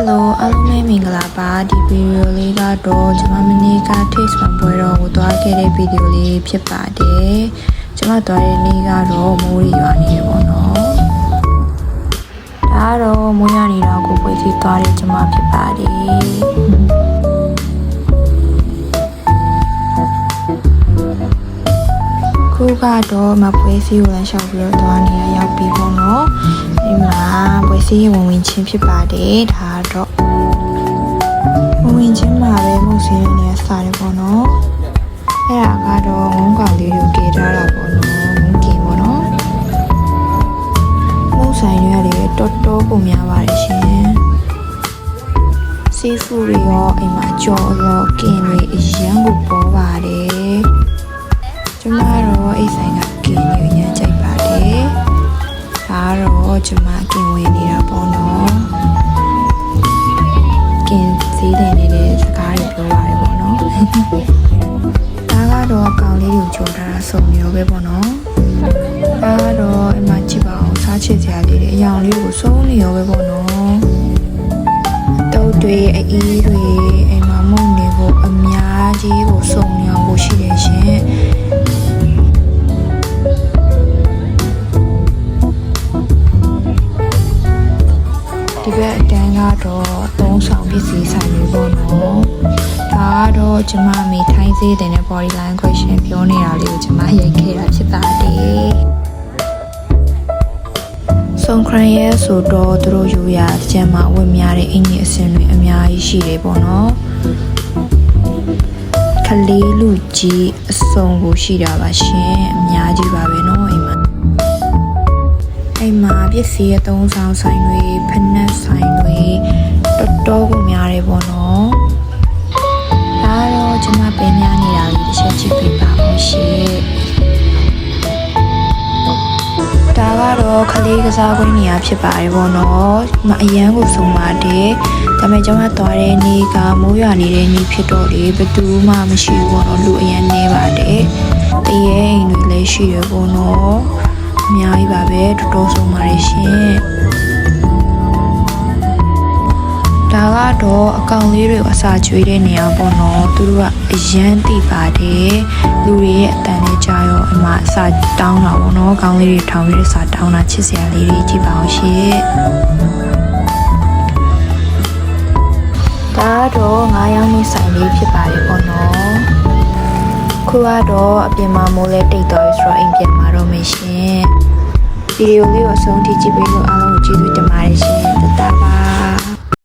Hello အားလုံးပဲမင်္ဂလာပါဒီဗီဒီယိုလေးကတော့ကျွန်မမနေ့က taste မှာပွဲတော်ကိုသွားခဲ့တဲ့ဗီဒီယိုလေးဖြစ်ပါတယ်ကျွန်မသွားတဲ့နေ့ကတော့မိုးရီရွာနေတယ်ပေါ့နော်ဒါကတော့မိုးရနေတော့ကိုပွဲစီသွားတဲ့ကျွန်မဖြစ်ပါတယ်ခုကတော့မပွဲစီကိုလည်းရှောက်ပြီးတော့သွားနေရရောက်ပြီပေါ့နော်ဒီမှာပွဲ စီဝင်ဝင်ချင်းဖြစ်ပါတယ်ဒါကတော့ဝင်ဝင်ချင်းမှာပဲမုတ်စင်းနေရစားတယ်ပေါ့နော်အဲ့ဒါကတော့ငုံကောင်လေးကိုကေထားတာပေါ့နော်ငုံကင်ပေါ့နော်မုတ်ဆိုင်တွေကလေတော်တော်ပုံများပါတယ်ရှင်စီဖူတွေရောအိမ်မှာကြော်ရောကင်တွေအရန်ကိုပေါ်ပါတယ် တော့ကျမကင်ဝင်နေတာပေါ့နော်ကင်စည်းတယ်နေတဲ့စကားတွေပြောပါတယ်ပေါ့နော်။ဒါကတော့အကောင်လေးကိုကြိုထားတာစုံရောပဲပေါ့နော်။ဒါကတော့အမကြည့်ပါအောင်စားချစ်စရာလေးတွေအယောင်လေးကိုစုံနေရောပဲပေါ့နော်။တုတ်တွေအီးတွေအိမ်မှာမုန်နေဖို့အများကြီးကိုစုံနေအောင်ကိုရှိတယ်ရှင်။ ဒီဘက်အတန်းကတော့သုံးဆောင်ပစ္စည်းဆိုင်တွေပေါ့နော်။ဒါကတော့ကျမမေထိုင်းစေးတဲ့ body line question ပြောနေတာလေးကိုကျမရိုက်ခဲ့တာဖြစ်ပါတယ်။ဆုံခရန်ရဲ့ဆိုတော့သူတို့ယူရတကြံမှာဝတ်များတဲ့အင်ကြီးအစင်တွေအများကြီးရှိတယ်ပေါ့နော်။ကလေးလူကြီးအစုံကိုရှိတာပါရှင်အများကြီးပါပဲเนาะအိမ်မှာ အိမ်မှာပ စ္စည်းအသုံးဆောင်ဆိုင်တွေဖက်နက်ဆိုင်တွေတော်တော်ကိုများတယ်ပေါ့နော်ဒါတော့ကျွန်မပဲများနေတာလေးတစ်ချက်ကြည့်ပေးပါဦးရှင်ဒါကတော့ခလေးကစားကွင်းနေရာဖြစ်ပါတယ်ပေါ့နော်မအရန်ကိုစုံပါတယ်ဒါပေမဲ့ကျွန်မသွားတဲ့နေ့ကမိုးရွာနေတဲ့နေ့ဖြစ်တော့လေဘယ်သူမှမရှိဘူးပေါ့နော်လူအရန်နေပါတယ်တရေအိမ်တွေလည်းရှိရပေါ့နော် အများကြီးပါပဲတော်တော်ဆုံးပါတယ်ရှင်ဒါကတော့အကောင်လေးတွေကိုအစာကျွေးတဲ့နေရာပေါ့နော်သူတို့ကအရန်တိပါတယ်လူတွေရဲ့အတန်နဲ့ကြာရောအမအစာတောင်းတာပေါ့နော်အကောင်လေးတွေထောင်ပြီးတဲ့စာတောင်းတာချစ်စရာလေးတွေကြည့်ပါအောင်ရှင်ဒါကတော့ငါးယောက်နေဆိုင်လေးဖြစ်ပါတယ်ပေါ့နော်ခုကတော့အပြင်မှာမိုးလဲတိတ်သွားပြီဆိုတော့အိမ်ပြန်มาတော့မယ်ရှင် ဗီဒီယိုလေးကိုအဆုံးထိကြည့်ပေးလို့အားလုံးကိုကျေးဇူးတင်ပါတယ်ရှင်တတ